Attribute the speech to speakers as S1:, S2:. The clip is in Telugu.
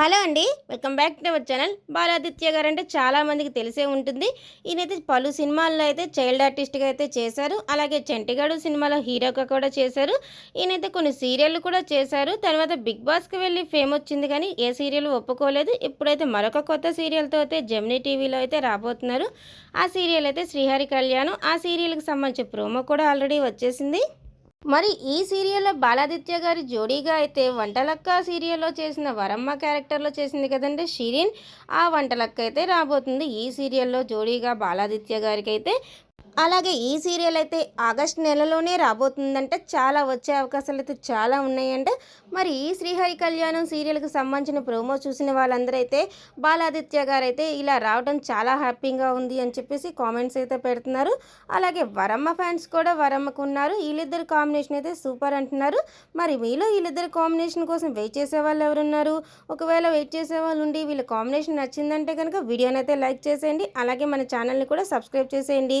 S1: హలో అండి welcome back to our channel. Baladitya garu అంటే చాలామందికి తెలిసే ఉంటుంది. ఈయనైతే పలు సినిమాల్లో అయితే చైల్డ్ ఆర్టిస్ట్గా అయితే చేశారు. అలాగే చంటిగాడు సినిమాలో హీరోగా కూడా చేశారు. ఈయనైతే కొన్ని సీరియళ్ళు కూడా చేశారు. తర్వాత బిగ్ బాస్కి వెళ్ళి ఫేమ్ వచ్చింది కానీ ఏ సీరియల్ ఒప్పుకోలేదు. ఇప్పుడైతే మరొక కొత్త సీరియల్తో అయితే జెమినీ టీవీలో అయితే రాబోతున్నారు. ఆ సీరియల్ అయితే శ్రీహరి కళ్యాణం. ఆ సీరియల్కి సంబంధించి ప్రోమో కూడా ఆల్రెడీ వచ్చేసింది. మరి ఈ సీరియల్లో బాలాదిత్య గారి జోడీగా అయితే వంటలక్క సీరియల్లో చేసిన వరమ్మ క్యారెక్టర్లో చేసింది కదండి షిరిన్. ఆ వంటలక్క అయితే రాబోతుంది. ఈ సీరియల్లో జోడీగా బాలాదిత్య గారికి అయితే అలాగే ఈ సీరియల్ అయితే ఆగస్ట్ నెలలోనే రాబోతుందంటే. చాలా వచ్చే అవకాశాలు అయితే చాలా ఉన్నాయంటే. మరి ఈ శ్రీహరి కళ్యాణం సీరియల్కి సంబంధించిన ప్రోమో చూసిన వాళ్ళందరూ అయితే బాలాదిత్య గారు అయితే ఇలా రావడం చాలా హ్యాపీగా ఉంది అని చెప్పేసి కామెంట్స్ అయితే పెడుతున్నారు. అలాగే వరమ్మ ఫ్యాన్స్ కూడా వరమ్మకు ఉన్నారు. వీళ్ళిద్దరు కాంబినేషన్ అయితే సూపర్ అంటున్నారు. మరి మీలో వీళ్ళిద్దరు కాంబినేషన్ కోసం వెయిట్ చేసే వాళ్ళు ఎవరున్నారు? ఒకవేళ వెయిట్ చేసే వాళ్ళు ఉండి వీళ్ళ కాంబినేషన్ నచ్చిందంటే కనుక వీడియోనైతే లైక్ చేసేయండి. అలాగే మన ఛానల్ని కూడా సబ్స్క్రైబ్ చేసేయండి.